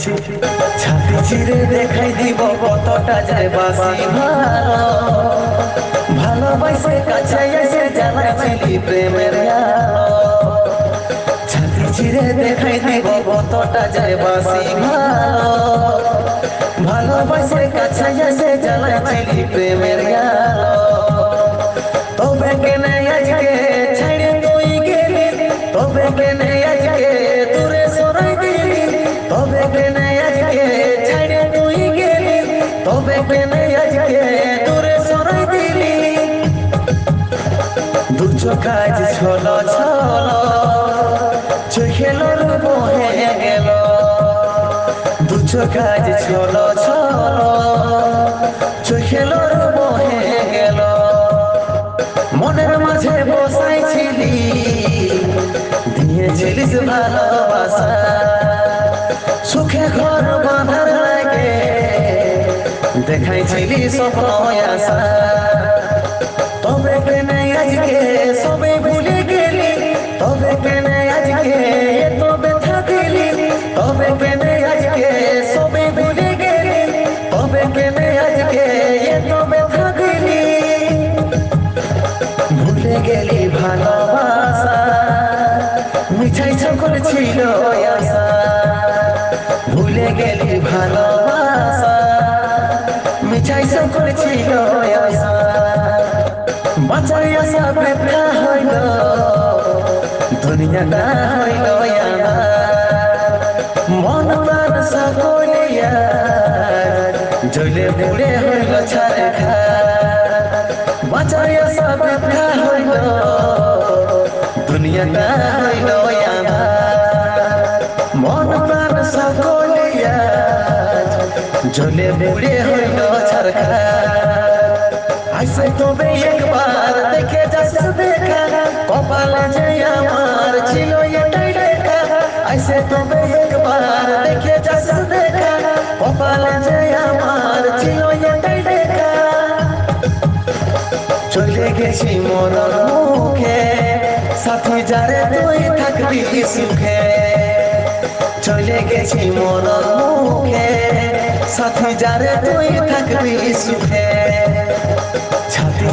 ছাতি চিরে দেখাই দিব কতটা যায় বাসি ভালো। ভালোবাসে কাছে এসে জানাইছিলি প্রেমের ছাতি চিরে দেখাই দিব কতটা যায় বাসি ভালো। ভালোবাসে কাছে এসে জানাইছিলি প্রেমের আলো। তবে কেনে আজকে ছেড়ে তুই গেলি? তবে কেনে আজকে দূরে সরাই দিলি? দুচো কাজ ছলো ছলো চোখেলোর বহে গেল। দুচো কাজ ছলো ছলো চোখেলোর বহে গেল। মনের মাঝে বসাইছিলি, দিয়েছিলিস ভালোবাসা। সুখে ঘর বাঁধার লাগে। দেখাইছিলি স্বপ্ন আশা। তবে কেনে আজকে সবে ভুলে গেলি? তবে কেনে আজকে এত ব্যথা দিলি? তবে কেনে আজকে সবে ভুলে গেলি? তবে কেনে আজকে এত ব্যথা দিলি? ভুলে গেলি ভালোবাসা। মিঠাই সকল ছিল আশা। ভালোবাসা মিঠাই সকল ছিল আশা বাঁচাই আশা ব্যথা হইল দুনিয়াটা হইল মন প্রাণ সকলিয়া জলে পুড়ে হইল ছাড়ে খা বাঁচাই আশা ব্যথা হইল দুনিয়াটা হইল জলে পুড়ে হইল ছাড়খা আইসে তবে একবার দেখে যাস দেখা, কপালে যে আমার ছিল এটাই লেখা আইসে তবে একবার দেখে যাস দেখা, কপালে যে আমার ছিল এটাই লেখা চলে গেছি মরণ মুখে, সাথে যারে তুই থাকবি সুখে। চলে গেছি মরণ মুখে সাথে যারে তুই থাকবি সুখে ছাতি